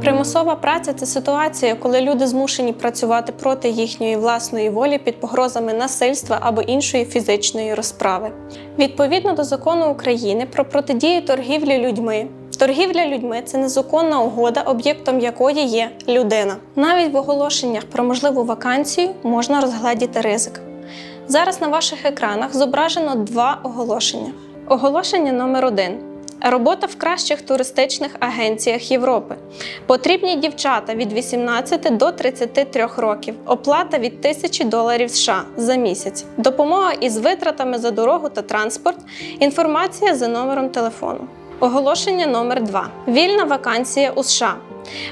Примусова праця це ситуація, коли люди змушені працювати проти їхньої власної волі під погрозами насильства або іншої фізичної розправи. Відповідно до закону України про протидію торгівлі людьми. Торгівля людьми це незаконна угода, об'єктом якої є людина. Навіть в оголошеннях про можливу вакансію можна розгледіти ризик. Зараз на ваших екранах зображено два оголошення. Оголошення номер один. Робота в кращих туристичних агенціях Європи. Потрібні дівчата від 18 до 33 років. Оплата від 1000 доларів США за місяць. Допомога із витратами за дорогу та транспорт. Інформація за номером телефону. Оголошення номер 2. Вільна вакансія у США.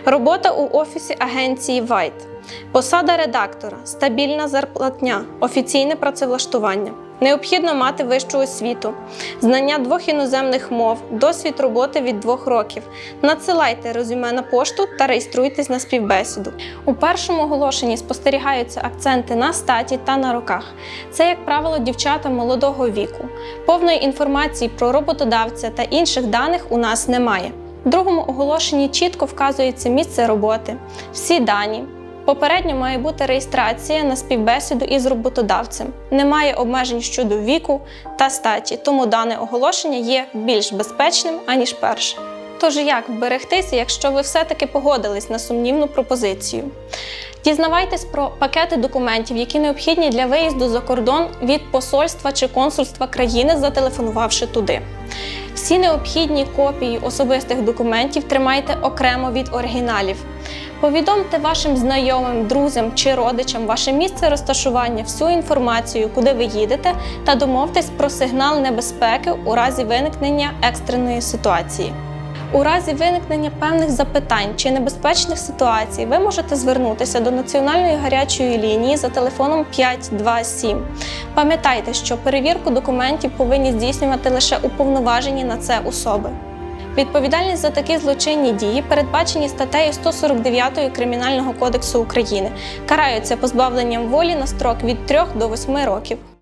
Робота у офісі агенції White. Посада редактора, стабільна зарплатня, офіційне працевлаштування. Необхідно мати вищу освіту, знання двох іноземних мов, досвід роботи від двох років. Надсилайте резюме на пошту та реєструйтесь на співбесіду. У першому оголошенні спостерігаються акценти на статі та на роках. Це, як правило, дівчата молодого віку. Повної інформації про роботодавця та інших даних у нас немає. В другому оголошенні чітко вказується місце роботи, всі дані. Попередньо має бути реєстрація на співбесіду із роботодавцем. Немає обмежень щодо віку та статі, тому дане оголошення є більш безпечним, аніж перше. Тож як вберегтися, якщо ви все-таки погодились на сумнівну пропозицію? Дізнавайтесь про пакети документів, які необхідні для виїзду за кордон від посольства чи консульства країни, зателефонувавши туди. Всі необхідні копії особистих документів тримайте окремо від оригіналів. Повідомте вашим знайомим, друзям чи родичам ваше місце розташування, всю інформацію, куди ви їдете, та домовтесь про сигнал небезпеки у разі виникнення екстреної ситуації. У разі виникнення певних запитань чи небезпечних ситуацій ви можете звернутися до Національної гарячої лінії за телефоном 527. Пам'ятайте, що перевірку документів повинні здійснювати лише уповноважені на це особи. Відповідальність за такі злочинні дії передбачені статтею 149 Кримінального кодексу України. Караються позбавленням волі на строк від 3 до 8 років.